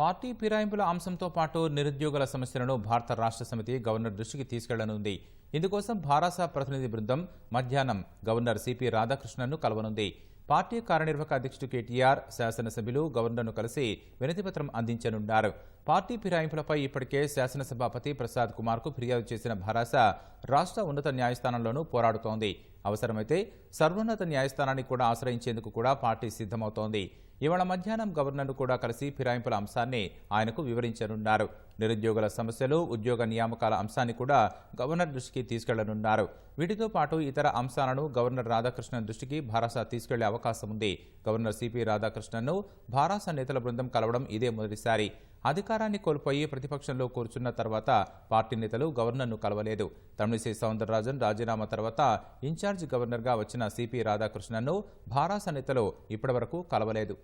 Party ఫిరాయింపుల అంశంతో పాటు నిరుద్యోగుల సమస్యలను భారత రాష్ట్ర సమితి గవర్నర్ దృష్టికి తీసుకెళ్ళనుంది. ఇందుకోసం భారాస ప్రతినిధి బృందం మధ్యాహ్నం గవర్నర్ సిపి రాధాకృష్ణన్ను కలవనుంది. పార్టీ కార్యనిర్వాహక అధ్యక్షుడు కేటీఆర్ శాసనసభ్యులు గవర్నర్ను కలిసి వినతిపత్రం అందించనున్నారు. పార్టీ ఫిరాయింపులపై ఇప్పటికే శాసనసభాపతి ప్రసాద్ కుమార్కు ఫిర్యాదు చేసిన భరాస రాష్ట్ర ఉన్నత న్యాయస్థానంలోనూ పోరాడుతోంది. అవసరమైతే సర్వోన్నత న్యాయస్థానాన్ని కూడా ఆశ్రయించేందుకు కూడా పార్టీ సిద్ధమవుతోంది. ఇవాళ మధ్యాహ్నం గవర్నర్ను కూడా కలిసి ఫిరాయింపుల అంశాన్ని ఆయనకు వివరించనున్నారు. నిరుద్యోగుల సమస్యలు ఉద్యోగ నియామకాల అంశాన్ని కూడా గవర్నర్ దృష్టికి తీసుకెళ్ళనున్నారు. వీటితో పాటు ఇతర అంశాలను గవర్నర్ రాధాకృష్ణన్ దృష్టికి భారాస తీసుకెళ్ళే అవకాశం ఉంది. గవర్నర్ సిపి రాధాకృష్ణన్ను భారాస నేతల బృందం కలవడం ఇదే మొదటిసారి. అధికారాన్ని కోల్పోయి ప్రతిపక్షంలో కూర్చున్న తర్వాత పార్టీ నేతలు గవర్నర్ను కలవలేదు. తమిళిసై సౌందరరాజన్ రాజీనామా తర్వాత ఇన్ఛార్జ్ గవర్నర్గా వచ్చిన సిపి రాధాకృష్ణన్ను భారాస నేతలు ఇప్పటివరకు కలవలేదు.